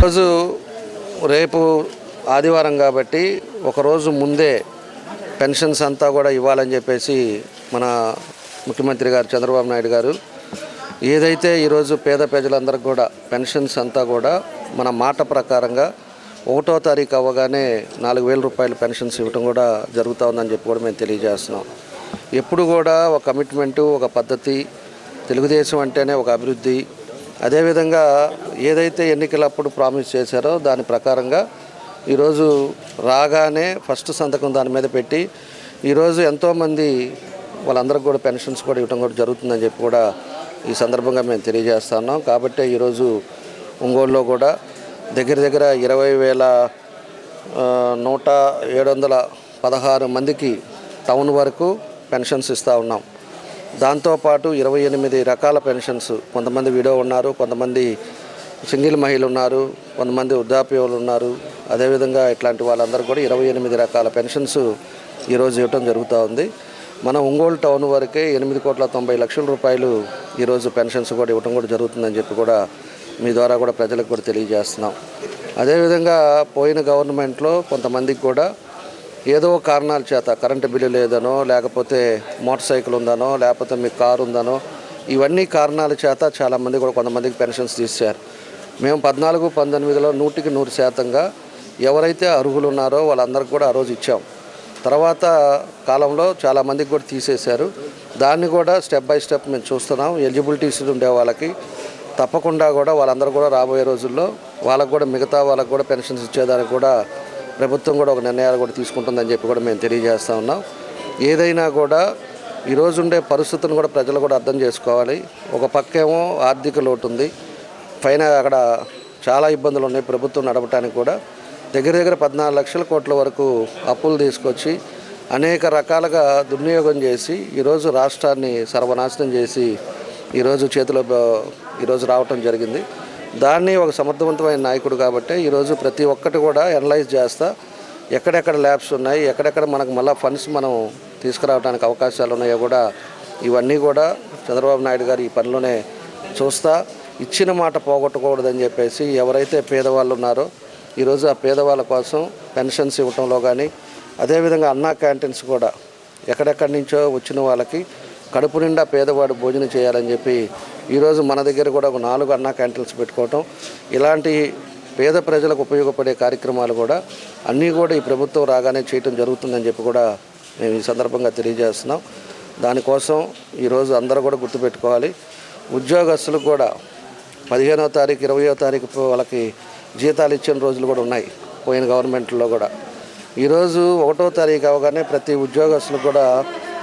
ఈరోజు రేపు ఆదివారం కాబట్టి ఒకరోజు ముందే పెన్షన్స్ అంతా కూడా ఇవ్వాలని చెప్పేసి మన ముఖ్యమంత్రి గారు చంద్రబాబు నాయుడు గారు ఏదైతే ఈరోజు పేద ప్రజలందరికీ కూడా పెన్షన్స్ అంతా కూడా మన మాట ప్రకారంగా ఒకటో తారీఖు అవ్వగానే నాలుగు వేల రూపాయల పెన్షన్స్ ఇవ్వడం కూడా జరుగుతూ ఉందని చెప్పి కూడా మేము తెలియజేస్తున్నాం. ఎప్పుడు కూడా ఒక కమిట్మెంటు ఒక పద్ధతి తెలుగుదేశం అంటేనే ఒక అభివృద్ధి అదేవిధంగా ఏదైతే ఎన్నికలప్పుడు ప్రామిస్ చేశారో దాని ప్రకారంగా ఈరోజు రాగానే ఫస్ట్ సంతకం దాని మీద పెట్టి ఈరోజు ఎంతోమంది వాళ్ళందరికీ కూడా పెన్షన్స్ కూడా ఇవ్వడం కూడా జరుగుతుందని చెప్పి కూడా ఈ సందర్భంగా మేము తెలియజేస్తున్నాం కాబట్టి ఈరోజు ఒంగోలులో కూడా దగ్గర దగ్గర ఇరవై వేల నూట ఏడు వందల పదహారు మందికి టౌన్ వరకు పెన్షన్స్ ఇస్తూ ఉన్నాం. దాంతోపాటు ఇరవై ఎనిమిది రకాల పెన్షన్స్. కొంతమంది విడో ఉన్నారు కొంతమంది సింగిల్ మహిళలు ఉన్నారు కొంతమంది వృద్ధాప్యులు ఉన్నారు. అదేవిధంగా ఇట్లాంటి వాళ్ళందరూ కూడా ఇరవై ఎనిమిది రకాల పెన్షన్స్ ఈరోజు ఇవ్వటం జరుగుతూ ఉంది. మన ఒంగోలు టౌన్ వరకే ఎనిమిది కోట్ల తొంభై లక్షల రూపాయలు ఈరోజు పెన్షన్స్ కూడా ఇవ్వటం కూడా జరుగుతుందని చెప్పి కూడా మీ ద్వారా కూడా ప్రజలకు కూడా తెలియజేస్తున్నాం. అదేవిధంగా పోయిన గవర్నమెంట్లో కొంతమందికి కూడా ఏదో కారణాల చేత కరెంటు బిల్లు లేదనో లేకపోతే మోటార్ సైకిల్ ఉందనో లేకపోతే మీకు కారు ఉందనో ఇవన్నీ కారణాల చేత చాలామంది కూడా కొంతమందికి పెన్షన్స్ తీశారు. మేము పద్నాలుగు పంతొమ్మిదిలో నూటికి నూరు శాతంగా ఎవరైతే అర్హులు ఉన్నారో వాళ్ళందరికీ కూడా ఆ రోజు ఇచ్చాం. తర్వాత కాలంలో చాలామందికి కూడా తీసేశారు. దాన్ని కూడా స్టెప్ బై స్టెప్ మేము చూస్తున్నాం. ఎలిజిబిలిటీస్ ఉండే వాళ్ళకి తప్పకుండా కూడా వాళ్ళందరూ కూడా రాబోయే రోజుల్లో వాళ్ళకు కూడా మిగతా వాళ్ళకు కూడా పెన్షన్స్ ఇచ్చేదానికి కూడా ప్రభుత్వం కూడా ఒక నిర్ణయాలు కూడా తీసుకుంటుందని చెప్పి కూడా మేము తెలియజేస్తూ ఉన్నాం. ఏదైనా కూడా ఈరోజు ఉండే పరిస్థితులను కూడా ప్రజలు కూడా అర్థం చేసుకోవాలి. ఒక పక్కేమో ఆర్థిక లోటు ఉంది. పైన అక్కడ చాలా ఇబ్బందులు ఉన్నాయి ప్రభుత్వం నడపడానికి కూడా. దగ్గర దగ్గర పద్నాలుగు లక్షల కోట్ల వరకు అప్పులు తీసుకొచ్చి అనేక రకాలుగా దుర్వినియోగం చేసి ఈరోజు రాష్ట్రాన్ని సర్వనాశనం చేసి ఈరోజు చేతిలో ఈరోజు రావటం జరిగింది. దాన్ని ఒక సమర్థవంతమైన నాయకుడు కాబట్టి ఈరోజు ప్రతి ఒక్కటి కూడా అనలైజ్ చేస్తా. ఎక్కడెక్కడ ల్యాబ్స్ ఉన్నాయి ఎక్కడెక్కడ మనకు మళ్ళీ ఫండ్స్ మనం తీసుకురావడానికి అవకాశాలు ఉన్నాయో కూడా ఇవన్నీ కూడా చంద్రబాబు నాయుడు గారు ఈ పనిలోనే చూస్తా. ఇచ్చిన మాట పోగొట్టకూడదని చెప్పేసి ఎవరైతే పేదవాళ్ళు ఉన్నారో ఈరోజు ఆ పేదవాళ్ళ కోసం పెన్షన్స్ ఇవ్వటంలో కానీ అదేవిధంగా అన్నా క్యాంటీన్స్ కూడా ఎక్కడెక్కడి నుంచో వచ్చిన వాళ్ళకి కడుపు నిండా పేదవాడు భోజనం చేయాలని చెప్పి ఈరోజు మన దగ్గర కూడా ఒక నాలుగు అన్నా క్యాంటీన్స్ పెట్టుకోవటం. ఇలాంటి పేద ప్రజలకు ఉపయోగపడే కార్యక్రమాలు కూడా అన్నీ కూడా ఈ ప్రభుత్వం రాగానే చేయటం జరుగుతుందని చెప్పి కూడా మేము ఈ సందర్భంగా తెలియజేస్తున్నాం. దానికోసం ఈరోజు అందరూ కూడా గుర్తుపెట్టుకోవాలి. ఉద్యోగస్తులకు కూడా పదిహేనో తారీఖు ఇరవయో తారీఖు వాళ్ళకి జీతాలు ఇచ్చిన రోజులు కూడా ఉన్నాయి పోయిన గవర్నమెంట్లో కూడా. ఈరోజు ఒకటో తారీఖు అవగానే ప్రతి ఉద్యోగస్తులకు కూడా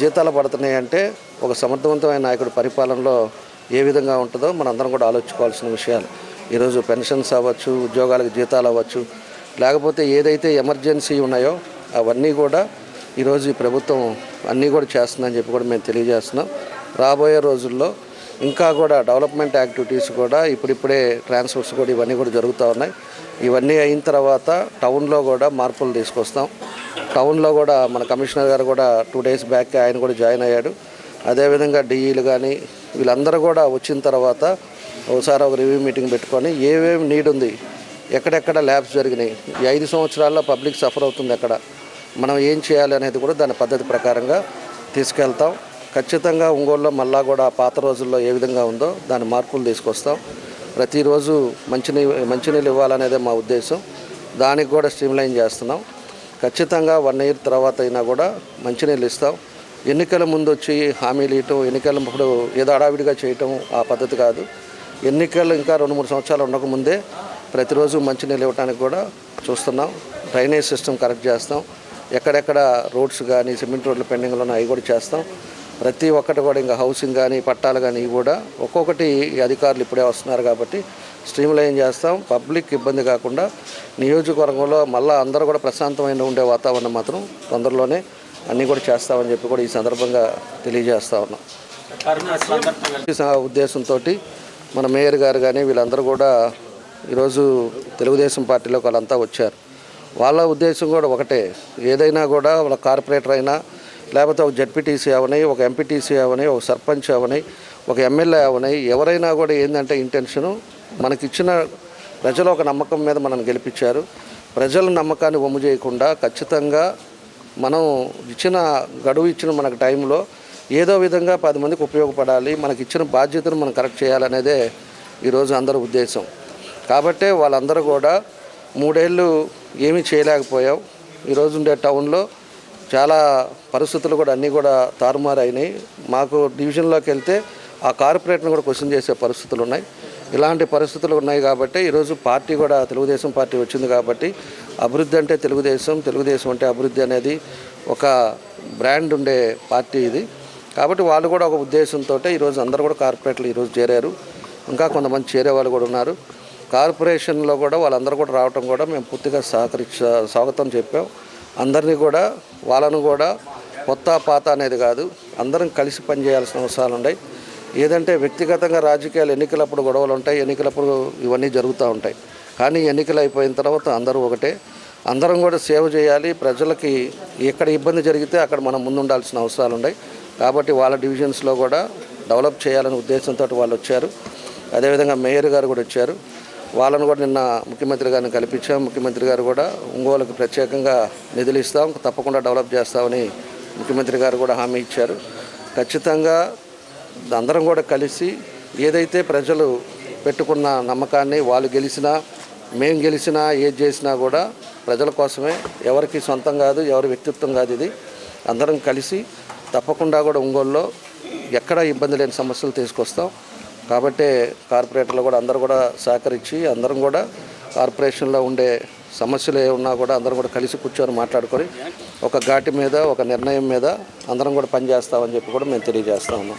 జీతాలు పడుతున్నాయి అంటే ఒక సమర్థవంతమైన నాయకుడి పరిపాలనలో ఏ విధంగా ఉంటుందో మనందరం కూడా ఆలోచించుకోవాల్సిన విషయాలు. ఈరోజు పెన్షన్స్ అవ్వచ్చు ఉద్యోగాలకు జీతాలు అవ్వచ్చు లేకపోతే ఏదైతే ఎమర్జెన్సీ ఉన్నాయో అవన్నీ కూడా ఈరోజు ఈ ప్రభుత్వం అన్నీ కూడా చేస్తుందని చెప్పి కూడా మేము తెలియజేస్తున్నాం. రాబోయే రోజుల్లో ఇంకా కూడా డెవలప్మెంట్ యాక్టివిటీస్ కూడా ఇప్పుడిప్పుడే ట్రాన్స్ఫర్స్ కూడా ఇవన్నీ కూడా జరుగుతూ ఉన్నాయి. ఇవన్నీ అయిన తర్వాత టౌన్లో కూడా మార్పులు తీసుకొస్తాం. టౌన్లో కూడా మన కమిషనర్ గారు కూడా టూ డేస్ బ్యాక్ ఆయన కూడా జాయిన్ అయ్యాడు. అదేవిధంగా డిఈలు కానీ వీళ్ళందరూ కూడా వచ్చిన తర్వాత ఒకసారి ఒక రివ్యూ మీటింగ్ పెట్టుకొని ఏమేమి నీడ్ ఉంది ఎక్కడెక్కడ ల్యాబ్స్ జరిగినాయి ఈ ఐదు సంవత్సరాల్లో పబ్లిక్ సఫర్ అవుతుంది ఎక్కడ మనం ఏం చేయాలి అనేది కూడా దాని పద్ధతి ప్రకారంగా తీసుకెళ్తాం. ఖచ్చితంగా ఒంగోలులో మళ్ళా కూడా పాత రోజుల్లో ఏ విధంగా ఉందో దాని మార్పులు తీసుకొస్తాం. ప్రతిరోజు మంచినీ మంచినీళ్ళు ఇవ్వాలనేదే మా ఉద్దేశం. దానికి కూడా స్ట్రీమ్లైన్ చేస్తున్నాం. ఖచ్చితంగా వన్ ఇయర్ తర్వాత అయినా కూడా మంచినీళ్ళు ఇస్తాం ఎన్నికల ముందు వచ్చి హామీలు ఇవ్వటం ఎన్నికల ఇప్పుడు ఏదో హడావిడిగా చేయటం ఆ పద్ధతి కాదు. ఎన్నికలు ఇంకా రెండు మూడు సంవత్సరాలు ఉండకముందే ప్రతిరోజు మంచినీళ్ళు ఇవ్వడానికి కూడా చూస్తున్నాం. డ్రైనేజ్ సిస్టమ్ కరెక్ట్ చేస్తాం. ఎక్కడెక్కడ రోడ్స్ కానీ సిమెంట్ రోడ్లు పెండింగ్లో ఉన్నాయి అవి కూడా చేస్తాం. ప్రతి ఒక్కటి కూడా ఇంకా హౌసింగ్ కానీ పట్టాలు కానీ ఇవి కూడా ఒక్కొక్కటి అధికారులు ఇప్పుడే వస్తున్నారు కాబట్టి స్ట్రీమ్లైన్ చేస్తాం. పబ్లిక్ ఇబ్బంది కాకుండా నియోజకవర్గంలో మళ్ళీ అందరూ కూడా ప్రశాంతమైన ఉండే వాతావరణం మాత్రం తొందరలోనే అన్నీ కూడా చేస్తామని చెప్పి కూడా ఈ సందర్భంగా తెలియజేస్తా ఉన్నాం. ఉద్దేశంతో మన మేయర్ గారు కానీ వీళ్ళందరూ కూడా ఈరోజు తెలుగుదేశం పార్టీలోకి వాళ్ళంతా వచ్చారు. వాళ్ళ ఉద్దేశం కూడా ఒకటే. ఏదైనా కూడా వాళ్ళ కార్పొరేటర్ అయినా లేకపోతే ఒక జడ్పీటీసీ అవని ఒక ఎంపీటీసీ అవని ఒక సర్పంచ్ అవని ఒక ఎమ్మెల్యే అవని ఎవరైనా కూడా ఏంటంటే ఇంటెన్షను మనకిచ్చిన ప్రజల ఒక నమ్మకం మీద మనం గెలిపించారు. ప్రజల నమ్మకాన్ని వమ్ము చేయకుండా ఖచ్చితంగా మనం ఇచ్చిన గడువు ఇచ్చిన మనకు టైంలో ఏదో విధంగా పది మందికి ఉపయోగపడాలి మనకి ఇచ్చిన బాధ్యతను మనం కరెక్ట్ చేయాలనేదే ఈరోజు అందరి ఉద్దేశం. కాబట్టే వాళ్ళందరూ కూడా మూడేళ్ళు ఏమీ చేయలేకపోయాం ఈరోజు ఉండే టౌన్లో చాలా పరిస్థితులు కూడా అన్నీ కూడా తారుమారు అయినాయి మాకు డివిజన్లోకి వెళ్తే ఆ కార్పొరేట్ను కూడా క్వశ్చన్ చేసే పరిస్థితులు ఉన్నాయి ఇలాంటి పరిస్థితులు ఉన్నాయి కాబట్టి ఈరోజు పార్టీ కూడా తెలుగుదేశం పార్టీ వచ్చింది కాబట్టి అభివృద్ధి అంటే తెలుగుదేశం తెలుగుదేశం అంటే అభివృద్ధి అనేది ఒక బ్రాండ్ ఉండే పార్టీ ఇది. కాబట్టి వాళ్ళు కూడా ఒక ఉద్దేశంతో ఈరోజు అందరూ కూడా కార్పొరేట్లు ఈరోజు చేరారు. ఇంకా కొంతమంది చేరే వాళ్ళు కూడా ఉన్నారు. కార్పొరేషన్లో కూడా వాళ్ళందరూ కూడా రావటం కూడా మేము పూర్తిగా సహకరించ స్వాగతం చెప్పాం. అందరినీ కూడా వాళ్ళను కూడా కొత్త పాత అనేది కాదు. అందరం కలిసి పనిచేయాల్సిన అవసరాలు ఉన్నాయి. ఏదంటే వ్యక్తిగతంగా రాజకీయాలు ఎన్నికలప్పుడు గొడవలు ఉంటాయి ఎన్నికలప్పుడు ఇవన్నీ జరుగుతూ ఉంటాయి. కానీ ఎన్నికలు అయిపోయిన తర్వాత అందరూ ఒకటే. అందరం కూడా సేవ చేయాలి. ప్రజలకి ఎక్కడ ఇబ్బంది జరిగితే అక్కడ మనం ముందుండాల్సిన అవసరాలు ఉన్నాయి. కాబట్టి వాళ్ళ డివిజన్స్లో కూడా డెవలప్ చేయాలనే ఉద్దేశంతో వాళ్ళు వచ్చారు. అదేవిధంగా మేయర్ గారు కూడా వచ్చారు. వాళ్ళను కూడా నిన్న ముఖ్యమంత్రి గారిని కల్పించాం. ముఖ్యమంత్రి గారు కూడా ఒంగోలుకు ప్రత్యేకంగా నిధులు ఇస్తాం. తప్పకుండా డెవలప్ చేస్తామని ముఖ్యమంత్రి గారు కూడా హామీ ఇచ్చారు. ఖచ్చితంగా అందరం కూడా కలిసి ఏదైతే ప్రజలు పెట్టుకున్న నమ్మకాన్ని వాళ్ళు గెలిచినా మేము గెలిచినా ఏది చేసినా కూడా ప్రజల కోసమే. ఎవరికి సొంతం కాదు ఎవరి వ్యక్తిత్వం కాదు ఇది. అందరం కలిసి తప్పకుండా కూడా ఒంగోలులో ఎక్కడా ఇబ్బంది లేని సమస్యలు తీసుకొస్తాం. కాబట్టి కార్పొరేటర్లు కూడా అందరూ కూడా సహకరించి అందరం కూడా కార్పొరేషన్లో ఉండే సమస్యలు ఏమున్నా కూడా అందరం కూడా కలిసి కూర్చొని మాట్లాడుకొని ఒక ఘాటి మీద ఒక నిర్ణయం మీద అందరం కూడా పనిచేస్తామని చెప్పి కూడా మేము తెలియజేస్తా ఉన్నాం.